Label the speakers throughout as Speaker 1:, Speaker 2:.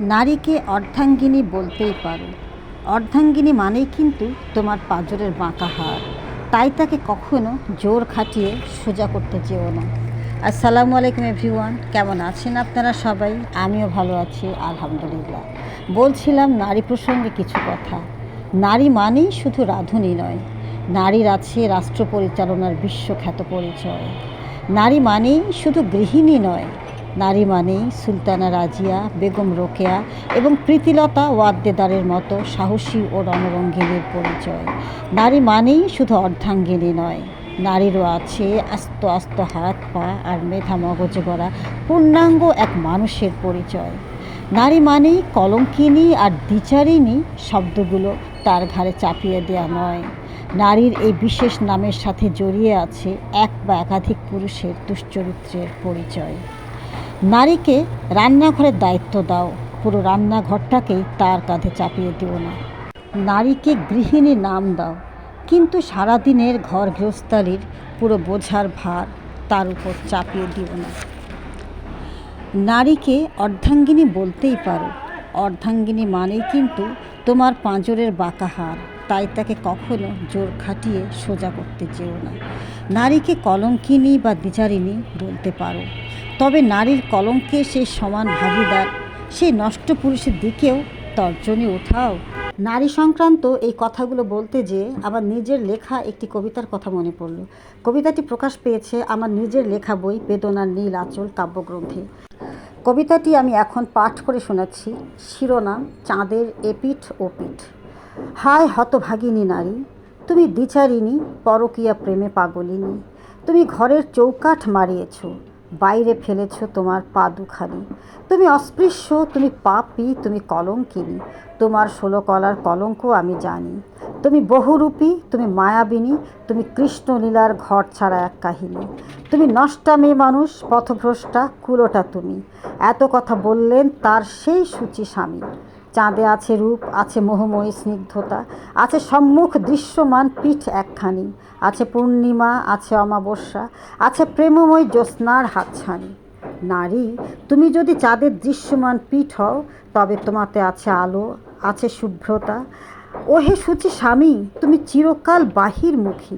Speaker 1: নারীকে অর্ধাঙ্গিনী বলতেই পারো। অর্ধাঙ্গিনী মানেই কিন্তু তোমার পাঁজরের বাঁকা হার। তাই তাকে কখনো জোর খাটিয়ে সোজা করতে চেও না। আসসালামু আলাইকুম এভরিওয়ান, কেমন আছেন আপনারা সবাই? আমিও ভালো আছি, আলহামদুলিল্লাহ। বলছিলাম নারী প্রসঙ্গে কিছু কথা। নারী মানেই শুধু রাঁধুনি নয়, নারীর আছে রাষ্ট্র পরিচালনার বিশ্বখ্যাত পরিচয়। নারী মানেই শুধু গৃহিণী নয় নারী মানেই সুলতানা রাজিয়া, বেগম রোকেয়া এবং প্রীতিলতা ওয়াদ্দেদারের মতো সাহসী ও রণরঙ্গিনীর পরিচয়। নারী মানেই শুধু অর্ধাঙ্গিনী নয়, নারীরও আছে আস্ত আস্ত হাত, পা আর মেধা মগজে গড়া পূর্ণাঙ্গ এক মানুষের পরিচয়। নারী মানেই কলঙ্কিনী আর দ্বিচারিণী শব্দগুলো তার ঘাড়ে চাপিয়ে দেওয়া নয়। নারীর এই বিশেষ নামের সাথে জড়িয়ে আছে এক বা একাধিক পুরুষের দুশ্চরিত্রের পরিচয়। নারীকে রান্নাঘরের দায়িত্ব দাও। পুরো রান্নাঘরটাকেই তার কাঁধে চাপিয়ে দিও না। নারীকে গৃহিণী নাম দাও। কিন্তু সারাদিনের ঘর গৃহস্থালির পুরো বোঝার ভার তার উপর চাপিয়ে দিও না। নারীকে অর্ধাঙ্গিনী বলতেই পারো। অর্ধাঙ্গিনী মানেই কিন্তু তোমার পাঁজরের বাঁকা হার। তাই তাকে কখনো জোর খাটিয়ে সোজা করতে চেও না। নারীকে কলঙ্কিনী বা দ্বিচারিণী বলতে পারো। তবে নারীর কলঙ্কে সে সমান ভাগিদার। সেই নষ্ট পুরুষের দিকেও তর্জনী ওঠাও। নারী সংক্রান্ত এই কথাগুলো বলতে যে আমার নিজের লেখা একটি কবিতার কথা মনে পড়ল। কবিতাটি প্রকাশ পেয়েছে আমার নিজের লেখা বই বেদনার নীল আঁচল কাব্যগ্রন্থে। কবিতাটি আমি এখন পাঠ করে শোনাচ্ছি। শিরোনাম চাঁদের এপিঠ ও পিঠ। হায় হতভাগিনী নারী, তুমি দ্বিচারিণী, পরকীয়া প্রেমে পাগলিনী। তুমি ঘরের চৌকাঠ মারিয়েছ, বাইরে ফেলেছ তোমার পা দুখানি তুমি অস্পৃশ্য, তুমি পাপি, তুমি কলঙ্কিনী। তোমার ষোলো কলার কলঙ্ক আমি জানি। তুমি বহুরূপী, তুমি মায়াবিনী, তুমি কৃষ্ণলীলার ঘর ছাড়া এক কাহিনী। তুমি নষ্টা মেয়ে মানুষ, পথভ্রষ্টা, কুলোটা তুমি। এত কথা বললেন তার সেই সূচি স্বামী। চাঁদে আছে রূপ, আছে মোহময়ী স্নিগ্ধতা, আছে সম্মুখ দৃশ্যমান পিঠ একখানি, আছে পূর্ণিমা, আছে অমাবস্যা, আছে প্রেমময় জ্যোৎস্নার হাতছানি। নারী, তুমি যদি চাঁদের দৃশ্যমান পিঠ হও, তবে তোমাতে আছে আলো, আছে শুভ্রতা। ওহে সুচি স্বামী, তুমি চিরকাল বাহিরমুখী।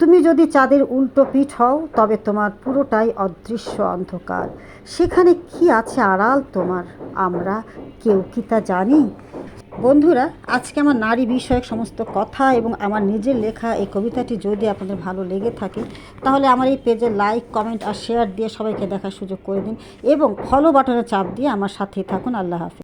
Speaker 1: তুমি যদি চাঁদের উল্টো পিঠ হও, তবে তোমার পুরোটাই অদৃশ্য অন্ধকার। সেখানে কি আছে আড়াল তোমার? আমরা কেউ কি তা জানি? বন্ধুরা, আজকে আমার নারী বিষয়ক সমস্ত কথা এবং আমার নিজের লেখা এই কবিতাটি যদি আপনাদের ভালো লেগে থাকে, তাহলে আমার এই পেজে লাইক, কমেন্ট আর শেয়ার দিয়ে সবাইকে দেখার সুযোগ করে দিন এবং ফলো বাটনে চাপ দিয়ে আমার সাথেই থাকুন। আল্লাহ হাফিজ।